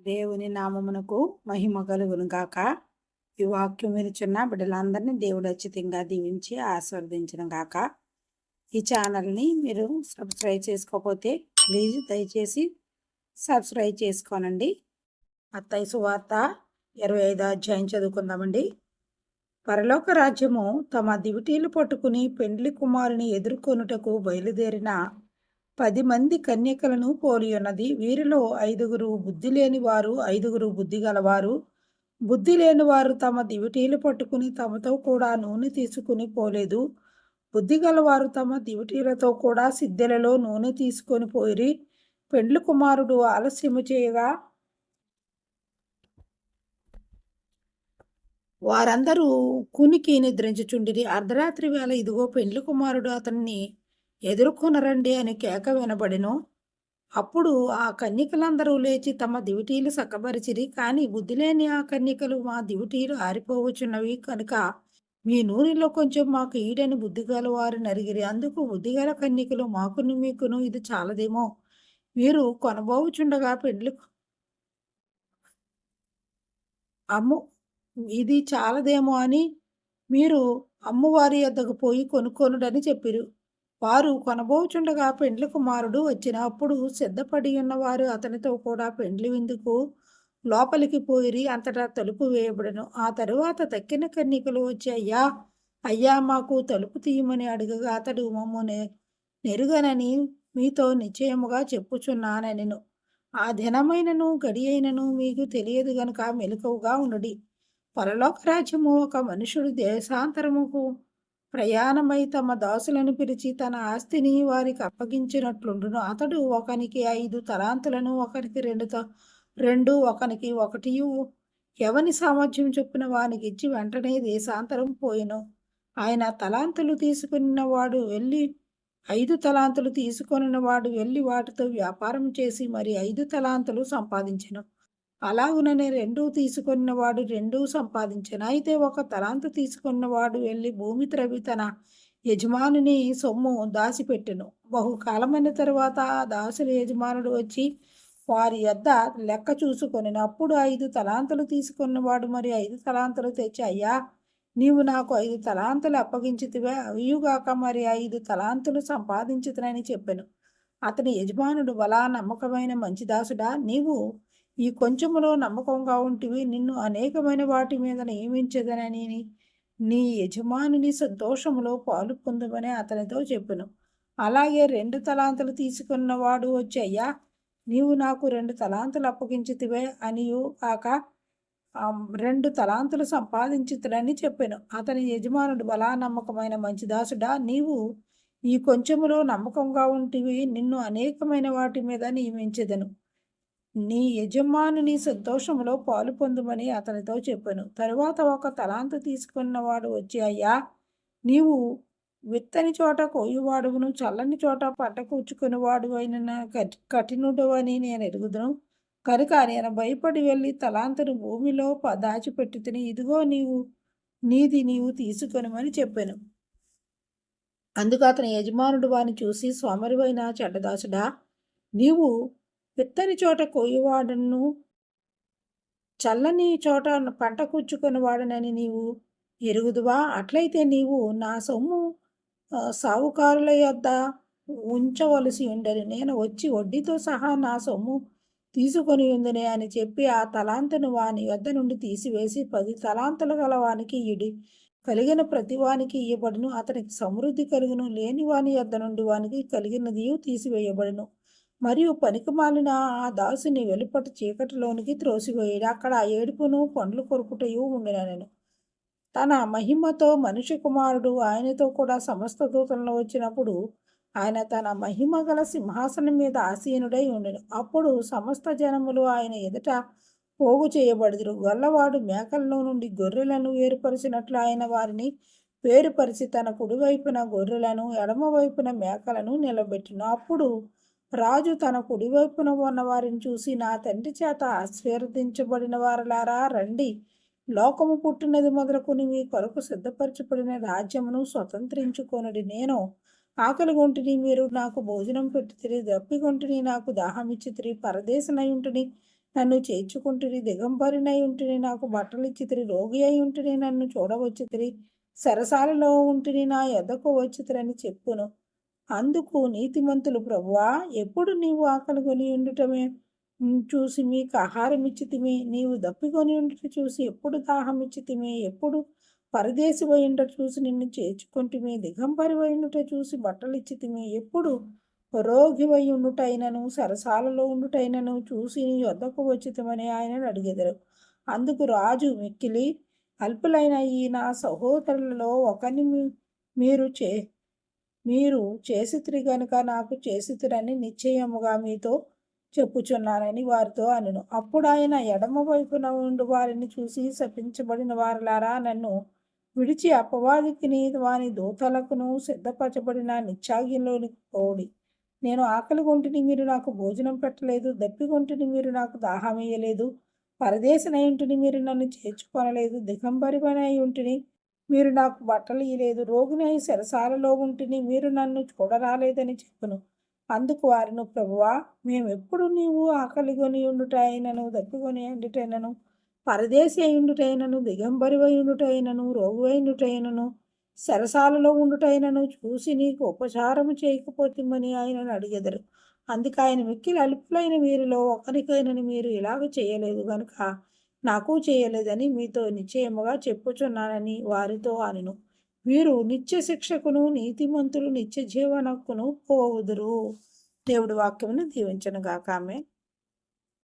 దేవుని నామమునకు మహిమ కలుగును గాక. ఈ వాక్యం వినుచున్న బిడ్డలందరినీ దేవుడు అచ్చితంగా దీవించి ఆస్వాదించిన గాక. ఈ ఛానల్ని మీరు సబ్స్క్రైబ్ చేసుకోకపోతే ప్లీజ్ దయచేసి సబ్స్క్రైబ్ చేసుకోనండి. అత్తయ్య సువార్త ఇరవై ఐదో అధ్యాయం చదువుకుందామండి. పరలోక రాజ్యము తమ దివిటీలు పట్టుకుని పెండ్లి కుమారుని ఎదుర్కొనుటకు బయలుదేరిన పది మంది కన్యకలను పోలియున్నది వీరిలో ఐదుగురు బుద్ధి లేని వారు ఐదుగురు బుద్ధి గలవారు. బుద్ధి లేని వారు తమ దివిటీలు పట్టుకుని తమతో కూడా నూనె తీసుకుని పోలేదు. బుద్ధి గలవారు తమ దివిటీలతో కూడా సిద్ధెలలో నూనె తీసుకొని పోయిరి. పెండ్లి కుమారుడు ఆలస్యము చేయగా వారందరూ కునికి నిద్రించుచుండిరి. అర్ధరాత్రి వేళ ఇదిగో పెండ్లి కుమారుడు అతన్ని ఎదుర్కొనరండి అని కేక వినబడెను. అప్పుడు ఆ కన్యకలందరూ లేచి తమ దివిటీలు సక్కబరిచిరి కానీ బుద్ధి లేని ఆ కన్యకలు మా దివిటీలు ఆరిపోవచ్చున్నవి కనుక మీ నూనెలో కొంచెం మాకు ఈడని బుద్ధిగల వారు నరిగిరి. అందుకు బుద్ధిగల కన్యకలు మాకును మీకును ఇది చాలదేమో. మీరు కొనబోవుచుండగా పెండ్లి అమ్ము ఇది చాలదేమో అని మీరు అమ్మవారి వద్దకు పోయి కొనుక్కొనుడని చెప్పిరు. వారు కొనబోచుండగా పెండ్లి కుమారుడు వచ్చినప్పుడు సిద్ధపడి ఉన్నవారు అతనితో కూడా పెండ్లి విందుకు లోపలికి పోయిరి అంతటా తలుపు వేయబడను. ఆ తరువాత తక్కిన కన్నికలు వచ్చి అయ్యా అయ్యా మాకు తలుపు తీయమని అడగగా అతడు మమ్మల్ని నెరుగనని మీతో నిశ్చయముగా చెప్పుచున్నానెను ఆ దినమైనను గడి అయినను మీకు తెలియదు గనుక మెలకువగా ఉండడి. పరలోక రాజ్యము ఒక మనుషుడు దేశాంతరముకు ప్రయాణమై తమ దాసులను పిలిచి తన ఆస్తిని వారికి అప్పగించినట్లుండును. అతడు ఒకనికి ఐదు తలాంతులను ఒకరికి రెండు రెండు ఒకనికి ఒకటి ఎవని సామర్థ్యం చొప్పున వానికి ఇచ్చి వెంటనే దేశాంతరం పోయిను. ఆయన తలాంతులు తీసుకున్నవాడు వెళ్ళి ఐదు తలాంతులు తీసుకొనినవాడు వెళ్ళి వాటితో వ్యాపారం చేసి మరి ఐదు తలాంతులు సంపాదించను. అలాగుననే రెండూ తీసుకున్నవాడు రెండూ సంపాదించను? అయితే ఒక తలాంతు తీసుకున్నవాడు వెళ్ళి భూమి త్రవి తన యజమానుని సొమ్ము దాచిపెట్టెను బహుకాలమైన తరువాత ఆ దాసుల యజమానుడు వచ్చి వారి యొద్ద లెక్క చూసుకొని అప్పుడు ఐదు తలాంతులు తీసుకున్నవాడు మరి ఐదు తలాంతులు తెచ్చి అయ్యా నీవు నాకు ఐదు తలాంతులు అప్పగించితివే అవియుగాక మరి ఐదు తలాంతులు సంపాదించుతునని చెప్పాను. అతని యజమానుడు బలా నమ్మకమైన మంచి దాసుడా నీవు ఈ కొంచెములో నమ్మకంగా ఉంటివి. నిన్ను అనేకమైన వాటి మీద నియమించదనని నీ యజమానుని సంతోషములో పాలు పొందమని అతనితో చెప్పెను. అలాగే రెండు తలాంతులు తీసుకున్నవాడు వచ్చయ్యా నీవు నాకు రెండు తలాంతులు అప్పగించితివే అనియు కాక రెండు తలాంతులు సంపాదించుతుడని చెప్పాను. అతని యజమానుడు బలా నమ్మకమైన మంచిదాసుడా నీవు ఈ కొంచెములో నమ్మకంగా ఉంటివి. నిన్ను అనేకమైన వాటి మీద నియమించదను. నీ యజమానుని సంతోషములో పాలు పొందుమని అతనితో చెప్పాను. తరువాత ఒక తలాంతు తీసుకున్నవాడు వచ్చి అయ్యా నీవు విత్తని చోట కోయువాడును చల్లని చోట పంట కూర్చుకునేవాడు అయిన కఠినుడు అని నేను ఎరుగుదును. కనుక నేను భయపడి వెళ్ళి తలాంతును భూమిలో దాచిపెట్టి తిని ఇదిగో నీవు నీది నీవు తీసుకొనమని చెప్పాను. అందుకు అతని యజమానుడు వాని చూసి సోమరివైన చెడ్డదాసుడా నీవు విత్తని చోట కోయివాడను చల్లని చోట పంట కూర్చుకొని వాడనని నీవు ఎరుగుదువా? అట్లయితే నీవు నా సొమ్ము సావుకారుల యొద్ద ఉంచవలసి ఉండని. నేను వచ్చి వడ్డీతో సహా నా సొమ్ము తీసుకొని ఉందినే అని చెప్పి ఆ తలాంతను వాని వద్ద నుండి తీసివేసి పది తలాంతలు గల వానికి ఇడి కలిగిన ప్రతివానికి ఇవ్వబడును ఇయ్యబడును. అతనికి సమృద్ధి కలుగును. లేని వాని వద్ద నుండి వానికి కలిగినది తీసివేయబడును. మరియు పనికిమాలిన ఆ దాసుని వెలుపటి చీకటిలోనికి త్రోసివేయడు. అక్కడ ఏడుపును పండ్లు కొరుకుటయు ఉండినను తన మహిమతో మనిషి కుమారుడు ఆయనతో కూడా సమస్త దూతలను వచ్చినప్పుడు ఆయన తన మహిమ గల సింహాసనం మీద ఆసీనుడై ఉండెను. అప్పుడు సమస్త జనములు ఆయన ఎదుట పోగు చేయబడుదురు. గల్లవాడు మేకల్లో నుండి గొర్రెలను వేరుపరిచినట్లు ఆయన వారిని వేరుపరిచి తన కుడివైపున గొర్రెలను ఎడమవైపున మేకలను నిలబెట్టిను. అప్పుడు రాజు తన కుడివైపున ఉన్న వారిని చూసి నా తండ్రి చేత ఆశీర్వదించబడిన వారలారా రండి. లోకము పుట్టినది మొదలుకుని మీ కొరకు సిద్ధపరచబడిన రాజ్యమును స్వతంత్రించుకొనుడి. నేను ఆకలి గొంటిని మీరు నాకు భోజనం పెట్టుతిరి దప్పిగొంటిని నాకు దాహం ఇచ్చితిరి పరదేశనయుంటిని నన్ను చేర్చుకుంటుని దిగంబరినై ఉంటుని నాకు బట్టలిచ్చితిరి రోగి అయి ఉంటుని నన్ను చూడవచ్చితిరి సరసాలలో ఉంటుని నా ఎద్దకు వచ్చితిరని చెప్పును. అందుకు నీతిమంతులు ప్రభువా ఎప్పుడు నీవు ఆకలి కొని ఉండుటమే? చూసి మీకు ఆహారం ఇచ్చితిమి. నీవు దప్పికొని ఉండుట చూసి ఎప్పుడు దాహం ఇచ్చితిమి. ఎప్పుడు పరదేశి ఉండుట చూసి నిన్ను చేర్చుకుంటుమి. దిగంబరి పోయినట చూసి బట్టలు ఇచ్చితిమి. ఎప్పుడు రోగి ఉండుటైనను సరసాలలో ఉండుటైనను చూసి నీ వద్దకు వచ్చితమని ఆయనను అడిగెదరు. అందుకు రాజు మిక్కిలి అల్పులైన ఈ నా సహోదరులలో ఒకరిని మీరు చే మీరు చేసితిరి గనుక నాకు చేసితిరని నిశ్చయముగా మీతో చెప్పుచున్నానని వారితో అనును. అప్పుడు ఆయన ఎడమ వైపున ఉండు వారిని చూసి శపించబడిన వారులారా నన్ను విడిచి అపవాదికిని వాని దూతలకును సిద్ధపరచబడిన నిత్యాగ్యంలోని పోడి. నేను ఆకలి గుంటిని మీరు నాకు భోజనం పెట్టలేదు దప్పికొంటిని మీరు నాకు దాహమేయలేదు పరదేశనై ఉంటిని మీరు నన్ను చేర్చుకొనలేదు దిగంబరిపనై ఉంటిని మీరు నాకు బట్టలు ఇయ్యలేదు రోగినై సరసాలలో ఉంటిని మీరు నన్ను చూడరాలేదని చెప్పును. అందుకు వారిను ప్రభువా మేమెప్పుడు నీవు ఆకలిగొని ఉండుటైనను దప్పికొని ఉండుటైనను పరదేశి అయిండుటైనను దిగంబరివై ఉండుటైనను రోగువైండుటైనను సరసాలలో ఉండుటైనను చూసి నీకు ఉపచారము చేయకపోతిమని ఆయనను అడిగెదరు. అందుకు ఆయన మిక్కిలి అలుపులైన వీరిలో ఒకరికైనని మీరు ఇలాగ చేయలేదు గనుక నాకు చేయలేదని మీతో నిశ్చయముగా చెప్పుచున్నానని వారితో అనెను. వీరు నిత్య శిక్షకును నీతిమంతులు నిత్య జీవనకును పోవుదురు. దేవుడి వాక్యమును దీవించను గాక ఆమె